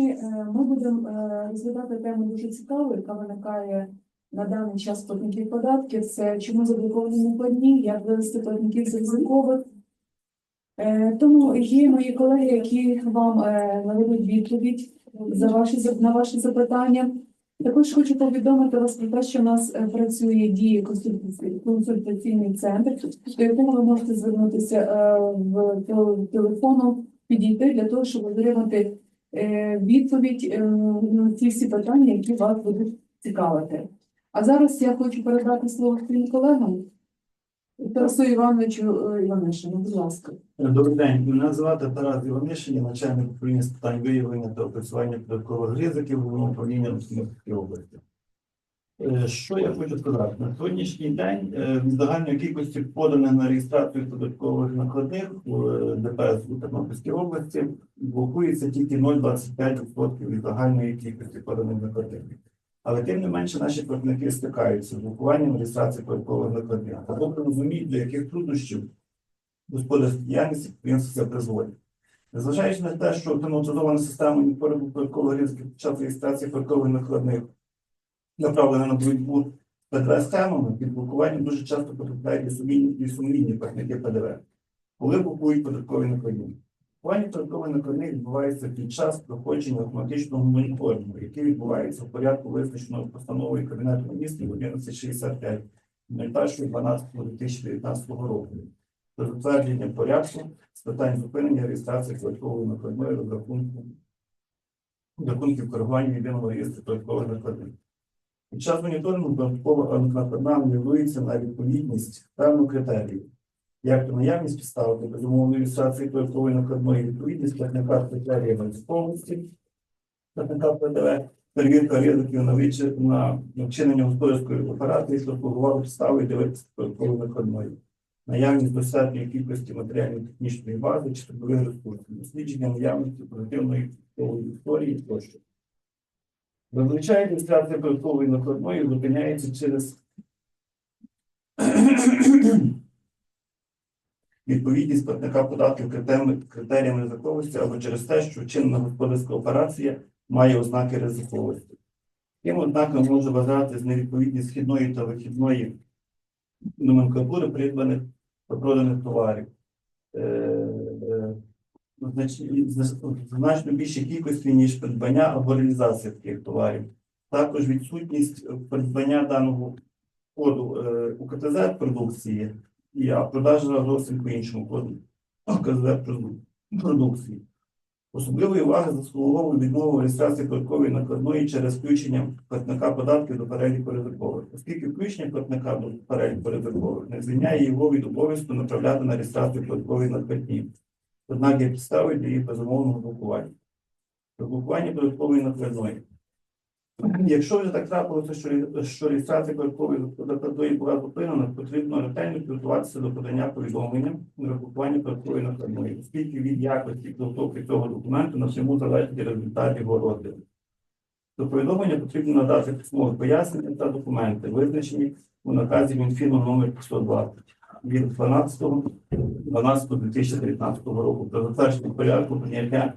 Сьогодні е, ми будемо е, розглядати тему дуже цікаву, яка виникає на даний час платників податків. Це чому заблоковані накладні, як вивести платників з ризикових. Е, Тому є мої колеги, які вам нададуть відповідь за ваші на ваші запитання. Також хочу повідомити вас про те, що у нас працює діє консультаційний центр, до якого ви можете звернутися в телефону, підійти для того, щоб отримати відповідь е, на ті всі питання, які вас будуть цікавити. А зараз я хочу передати слово своїм колегам. Тарасу Івановичу е, Іванишину, будь ласка. Добрий день. Мене звати Тарас Іванишин, начальник управління з питань виявлення та опрацювання податкових ризиків головного управління Московської області. Е, Що я хочу сказати? На сьогоднішній день е, від загальної кількості поданих на реєстрацію податкових накладних у е, ДПС у Тернопільській області блокується тільки 0,25% від загальної кількості поданих накладних. Але тим не менше наші платники стикаються з блокуванням реєстрації податкових накладних. А добре розуміють, до яких труднощів господарській діяльності підприємства це призводить. Незважаючи на те, що автоматизована система моніторингу податкових ризиків під час реєстрації податкових накладних направлена на боротьбу з ПДВ-схемами, під блокуванням дуже часто потрапляють і сумлінні, і ПДВ, коли блокують податкові накладні. Блокування податкових накладних відбувається під час проходження автоматичного моніторингу, який відбувається в порядку визначеного постановою Кабінету міністрів 1165 01.12.2019 року про затвердження порядку з питань зупинення реєстрації податкової накладної розрахунку рахунків коригування єдиного реєстру податкових накладних. Під час моніторингу податкова накладна аналізується на відповідність певну критерію, як то наявність підстави для безумовної реєстрації податкової накладної відповідність платника критеріями військовості, платника ПДВ, перевірка ризиків на вчинення господарської операції, що слугували підставою для випуску податкової накладної наявність достатньої кількості матеріально-технічної бази чи трудових ресурсів, дослідження наявності позитивної історії тощо. Зазвичай реєстрація податкової накладної зупиняється через відповідність платника податків критеріям ризиковості або через те, що вчинена господарська операція має ознаки ризиковості. Тим ознаками може вважатись невідповідність східної та вихідної номенклатури придбаних та проданих товарів. Е, е, знач- зна- Значно більшій кількості, ніж придбання або реалізація таких товарів. Також відсутність придбання даного коду е, УКТЗ продукції, і продажа зовсім по іншому коду УКТЗ проду- продукції. Особливої уваги заслуговує відмова реєстрації податкової накладної через включення платника податків до переліку ризикових, оскільки включення платника до переліку ризикових не звільняє його від обов'язку направляти на реєстрацію податкової накладні. Однак є підстави для їх безумовного блокування. Блокування податкової накладної. Якщо вже так трапилося, що, реєстрація податкової накладної була зупинена, потрібно ретельно підготуватися до подання повідомлення на блокування податкової накладної, оскільки від якості підготовки цього документу напряму залежить результат його розгляду. До повідомлення потрібно надати письмове пояснення та документи, визначені у наказі Мінфіну номер 520 від 12.12.2019 року про затвердження порядку прийняття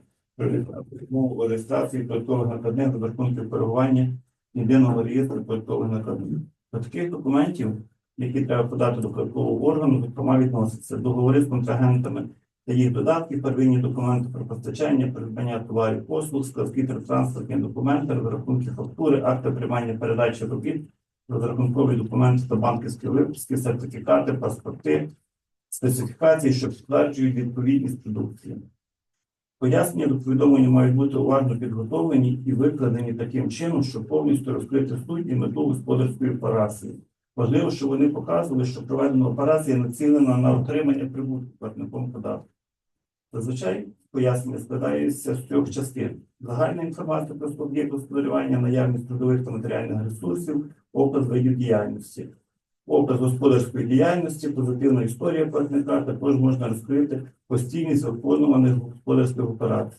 умов реєстрації податкових накладних до рахунків коригування єдиного реєстру податкових накладних. До таких документів, які треба подати до податкового органу, зокрема відносяться договори з контрагентами та їх додатки, первинні документи про постачання, придбання товарів, послуг, складські транспортні документи, розрахунки фактури, акти приймання передачі робіт, розрахункові документи та банківські випуски, сертифікати, паспорти, специфікації, що підтверджують відповідність продукції. Пояснення до повідомлення мають бути уважно підготовлені і викладені таким чином, щоб повністю розкрити суть і мету господарської операції. Важливо, щоб вони показували, що проведена операція націлена на отримання прибутку платником податку. Зазвичай пояснення складається з трьох частин: загальна інформація про об'єкт господарювання, наявність трудових та матеріальних ресурсів, опис видів діяльності. Опис господарської діяльності, позитивна історія платника, також можна розкрити постійність виконуваних господарських операцій.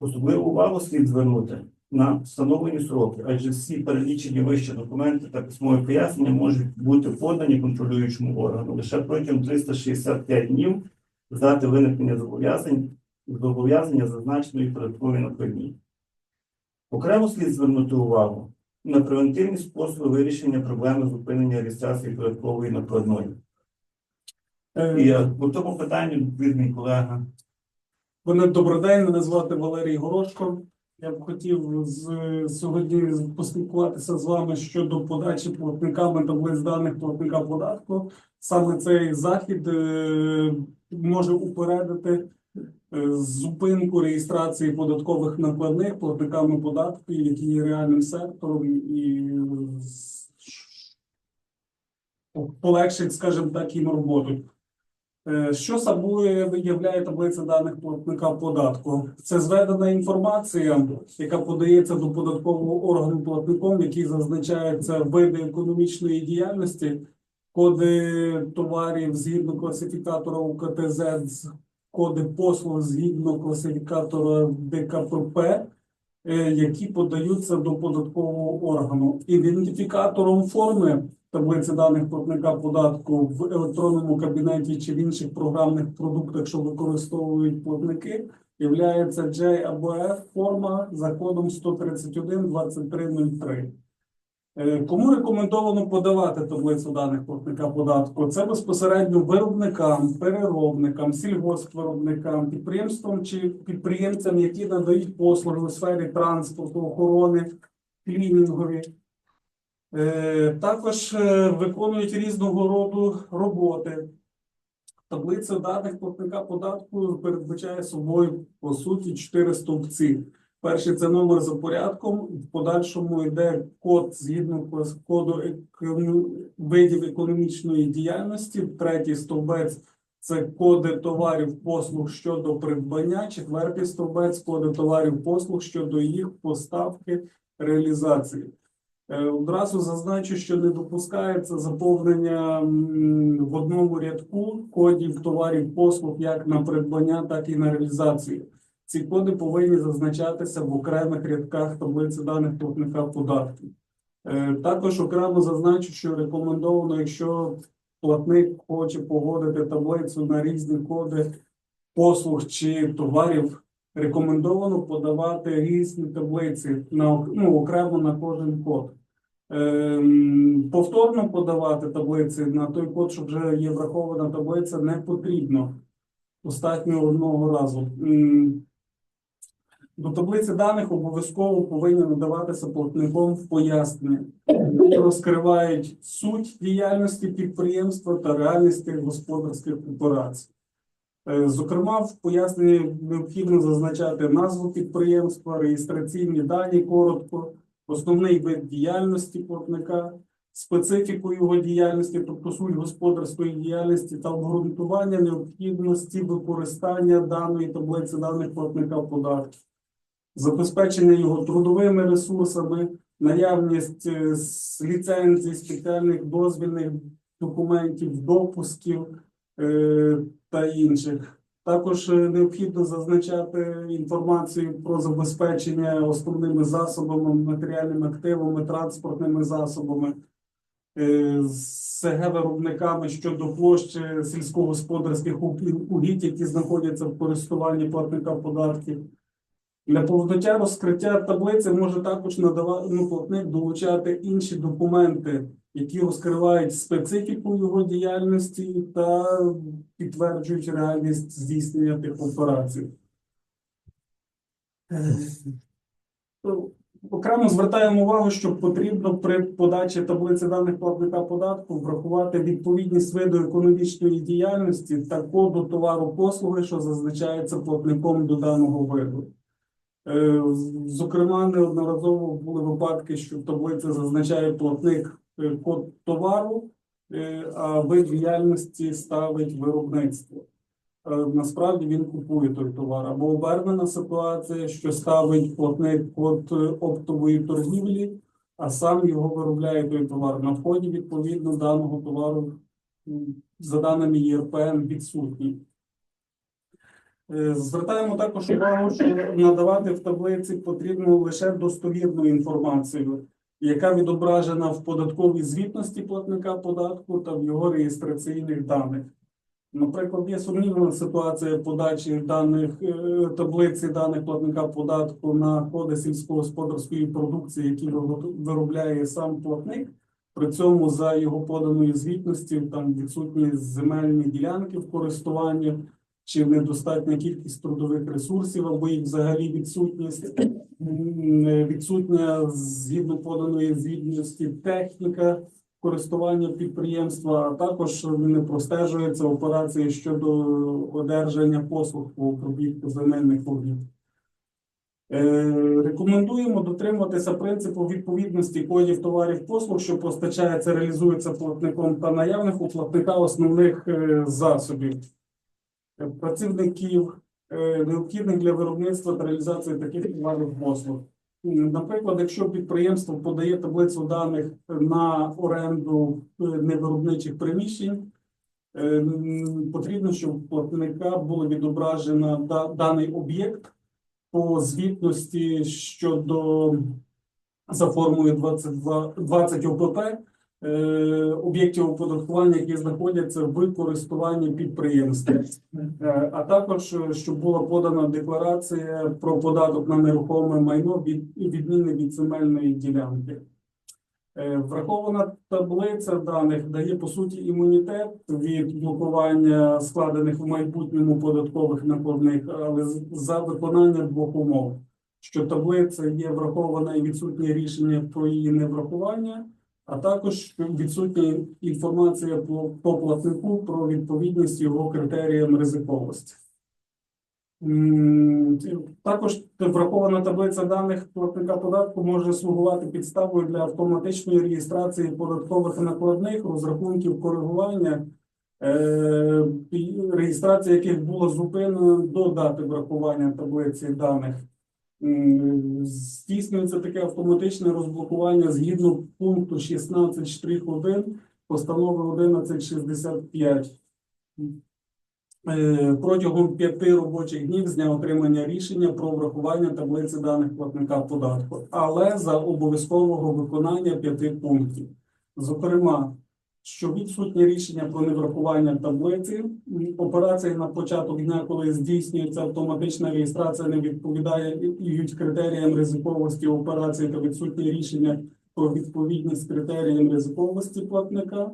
Особливу увагу слід звернути на встановлені сроки, адже всі перелічені вище документи та письмові пояснення можуть бути подані контролюючому органу лише протягом 365 днів з дати виникнення зобов'язань зобов'язання зазначеної податкової накладні. Окремо слід звернути увагу на превентивні способи вирішення проблеми зупинення реєстрації податкової накладної. І Е, е, по тому питанню мій колега. Мене добрий день, мене звати Валерій Горошко. Я б хотів з, сьогодні поспілкуватися з вами щодо подачі платниками таблиць даних платника податку. Саме цей захід е, може упередити е, зупинку реєстрації податкових накладних платниками податків, які є реальним сектором, і е, полегшить, скажімо так, їм роботу. Е, Що собою являє таблиця даних платника податку? Це зведена інформація, яка подається до податкового органу платником, який зазначається види економічної діяльності, коди товарів згідно класифікатора УКТЗ, коди послуг згідно класифікатора ДКПП, е, які подаються до податкового органу. Ідентифікатором форми таблиці даних платника податку в електронному кабінеті чи в інших програмних продуктах, що використовують платники, є J або F форма за кодом 131 2303. Е, Кому рекомендовано подавати таблицю даних платника податку? Це безпосередньо виробникам, переробникам, сільгоспвиробникам, підприємствам чи підприємцям, які надають послуги у сфері транспорту, охорони, клінінгові. Е, Також е, виконують різного роду роботи. Таблиця даних платника податку передбачає собою по суті чотири стовпці. Перший це номер за порядком, в подальшому йде код згідно коду видів економічної діяльності. Третій стовбець це коди товарів послуг щодо придбання. Четвертий стовбець коди товарів послуг щодо їх поставки реалізації. Е, Одразу зазначу, що не допускається заповнення в одному рядку кодів товарів послуг як на придбання, так і на реалізацію. Ці коди повинні зазначатися в окремих рядках таблиці даних платника податків. Е, Також окремо зазначу, що рекомендовано, якщо платник хоче погодити таблицю на різні коди послуг чи товарів, рекомендовано подавати різні таблиці на ну, окремо на кожен код. Ем, повторно подавати таблиці на той код, що вже є врахована таблиця, не потрібно. Достатньо одного разу. До таблиці даних обов'язково повинні надаватися платником в пояснення, які розкривають суть діяльності підприємства та реальності господарських операцій. Е, Зокрема, в поясненні необхідно зазначати назву підприємства, реєстраційні дані коротко, основний вид діяльності платника, специфіку його діяльності, тобто суть господарської діяльності та обґрунтування необхідності використання даної таблиці даних платника податків, забезпечення його трудовими ресурсами, наявність е, ліцензій, спеціальних дозвільних документів, допусків е, та інших. Також е, необхідно зазначати інформацію про забезпечення основними засобами, матеріальними активами, транспортними засобами, СГ виробниками щодо площі сільськогосподарських угі- угідь, які знаходяться в користуванні платника податків. Для повноття розкриття таблиці може також надавати ну, платник долучати інші документи, які розкривають специфіку його діяльності та підтверджують реальність здійснення тих операцій. Е, Окремо звертаємо увагу, що потрібно при подачі таблиці даних платника податку врахувати відповідність виду економічної діяльності та коду товару послуги, що зазначається платником до даного виду. Е, Зокрема, неодноразово були випадки, що в таблиці зазначає платник е, код товару, е, а вид діяльності ставить виробництво. Насправді він купує той товар. Або обернена ситуація, що ставить платник код оптової торгівлі, а сам його виробляє той товар. На вході відповідно даного товару за даними ЄРПН відсутній. Е, Звертаємо також увагу, що надавати в таблиці потрібно лише достовірну інформацію, яка відображена в податковій звітності платника податку та в його реєстраційних даних. Наприклад, є сумнівна ситуація подачі даних е, таблиці даних платника податку на коди сільськогосподарської продукції, які виробляє сам платник. При цьому за його поданою звітності там відсутні земельні ділянки в користуванні, чи недостатня кількість трудових ресурсів, або їх взагалі відсутність, е, відсутня згідно поданої звітності техніка користування підприємства, а також не простежуються операції щодо одержання послуг по обробітку земельних угідь. Е, Рекомендуємо дотримуватися принципу відповідності кодів товарів послуг, що постачається, реалізується платником та наявних у платника основних е, засобів працівників, е, необхідних для виробництва та реалізації таких товарів послуг. Наприклад, якщо підприємство подає таблицю даних на оренду е, невиробничих приміщень, е, потрібно, щоб платника було відображено даний об'єкт по звітності щодо за формою 22, 20 ОПП е, об'єктів оподаткування, які знаходяться в користуванні підприємства. Е, А також, е, щоб була подана декларація про податок на нерухоме майно від відмінне від земельної ділянки. Е, Врахована таблиця даних дає по суті імунітет від блокування складених в майбутньому податкових накладних, але за виконання двох умов, що таблиця є врахована і відсутнє рішення про її неврахування, а також відсутня інформація по, платнику про відповідність його критеріям ризиковості. Також врахована таблиця даних платника податку може слугувати підставою для автоматичної реєстрації податкових накладних, розрахунків коригування, е, реєстрація яких була зупинена до дати врахування таблиці даних. Здійснюється таке автоматичне розблокування згідно пункту 16 штрих 1 постанови 1165. Е, Протягом п'яти робочих днів з дня отримання рішення про врахування таблиці даних платника податку, але за обов'язкового виконання п'яти пунктів. Зокрема, що відсутнє рішення про неврахування таблиці, операції на початок дня, коли здійснюється автоматична реєстрація, не відповідає критеріям ризиковості операції та відсутнє рішення про відповідність критеріям ризиковості платника.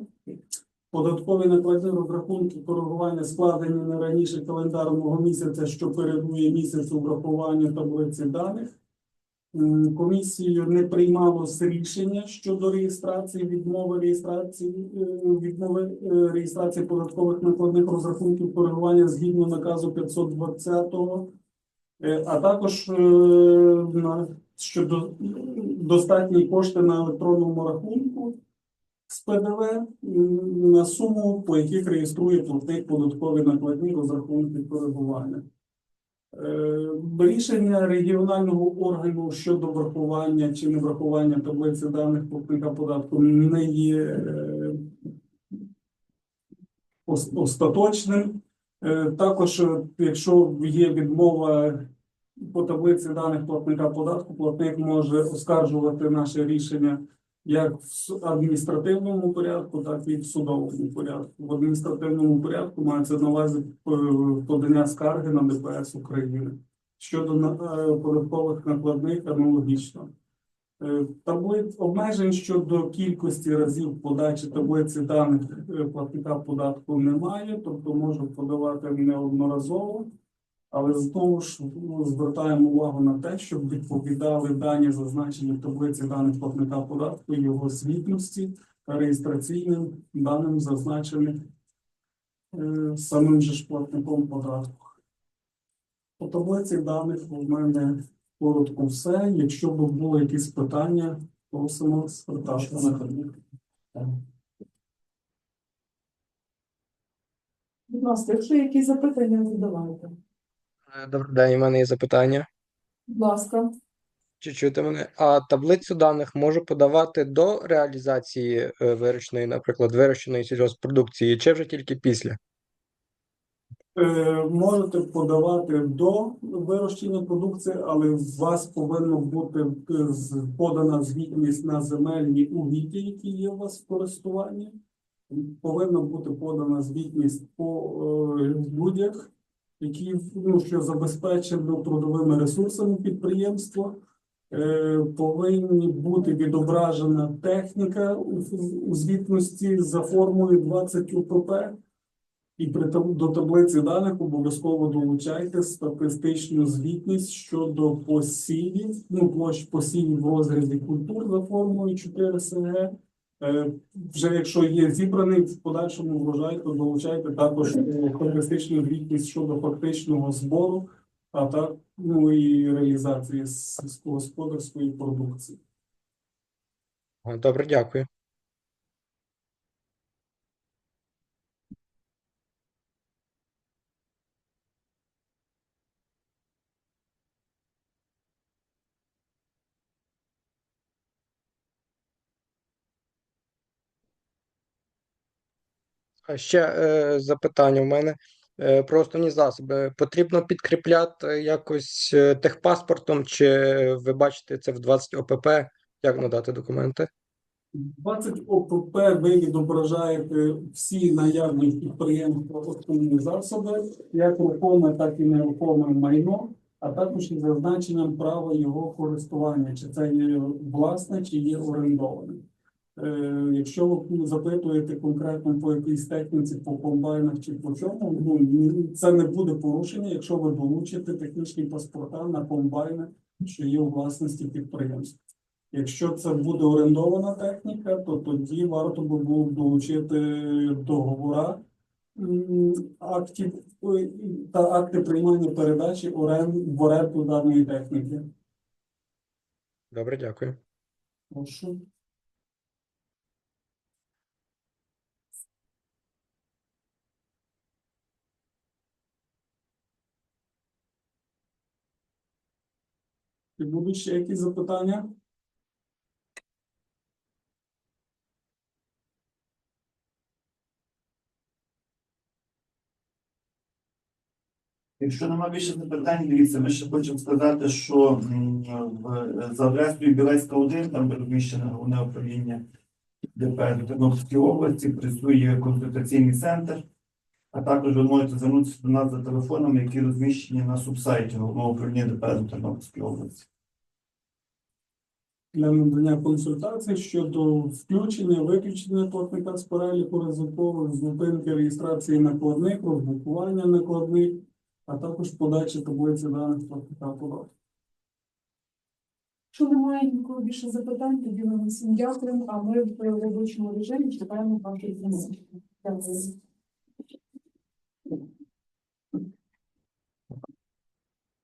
Податкові накладні розрахунки коригування складені не раніше календарного місяця, що передує місяцю врахування таблиці даних. Комісією не приймалось рішення щодо реєстрації, відмови реєстрації, е, відмови е, реєстрації податкових накладних розрахунків коригування згідно наказу 520, Е, а також щодо достатні кошти на електронному рахунку з ПДВ на суму, по яких реєструє платник податкові накладні розрахунки коригування. Е, Рішення регіонального органу щодо врахування чи не врахування таблиці даних платника податку не є е, остаточним. Е, Також, якщо є відмова по таблиці даних платника податку, платник може оскаржувати наше рішення як в адміністративному порядку, так і в судовому порядку. В адміністративному порядку мається на увазі е, подання скарги на ДПС України щодо е, податкових накладних аналогічно. Е, Таблиць обмежень щодо кількості разів подачі таблиці даних платника податку немає, тобто може подавати неодноразово. Але знову ж звертаємо увагу на те, щоб відповідали дані, зазначені в таблиці даних платника податку, його звітності та реєстраційним даним, зазначеним е, самим же ж платником податку. По таблиці даних у мене коротко все. Якщо б були якісь питання, просимо звертатися. Будь ласка, якщо якісь запитання, задавайте. Е, Добрий день, у мене є запитання. Будь ласка. Чи чути мене? А таблицю даних можу подавати до реалізації е, вирощеної, наприклад, вирощеної сільгоспродукції, чи вже тільки після? Е, Можете подавати до вирощення продукції, але у вас повинно бути е, з- подана звітність на земельні угіддя, які є у вас в користуванні. повинна бути подана звітність по е, людях, які ну, що забезпечено трудовими ресурсами підприємства. Е, Повинні бути відображена техніка у, у звітності за формулою 20 УПП. І при до таблиці даних обов'язково долучайте статистичну звітність щодо посівів, ну площ посівів в розрізі культур за формулою 4 СГ. Е, Вже якщо є зібраний в подальшому врожай, то долучайте також е, статистичну звітність щодо фактичного збору, а так ну і реалізації сільськогосподарської продукції. Добре, дякую. Ще е, запитання в мене е, про основні засоби. Потрібно підкріпляти якось е, техпаспортом, чи ви бачите це в 20 ОПП? Як надати документи? 20 ОПП ви відображаєте всі наявні підприємства основні засоби, як рухоме, так і нерухоме майно, а також із зазначенням права його користування, чи це є власне, чи є орендоване. Е, якщо ви запитуєте конкретно по якійсь техніці, по комбайнах чи по чому, ну це не буде порушення, якщо ви долучите технічні паспорта на комбайни, що є у власності підприємства. Якщо це буде орендована техніка, то тоді варто би було долучити договора актів е, та акти приймання передачі орен, в оренду даної техніки. Добре, дякую. Прошу. Чи будуть ще якісь запитання? Якщо немає більше запитань, дивіться, ми ще хочемо сказати, що в- за адресою Білецька 1, там де розміщене головне управління ДП Тернопільської області, працює консультаційний центр, а також ви можете звернутися до нас за телефонами, які розміщені на субсайті головного управління ДП Тернопільської області. для надання консультацій щодо включення, виключення платника з переліку ризикових, зупинки реєстрації накладних, розблокування накладних, а також подачі таблиці даних платника податку. Якщо немає нікого більше запитань, тоді ми всім дякуємо, а ми в робочому режимі чекаємо вашої дзвінки. Дякую. Thank you.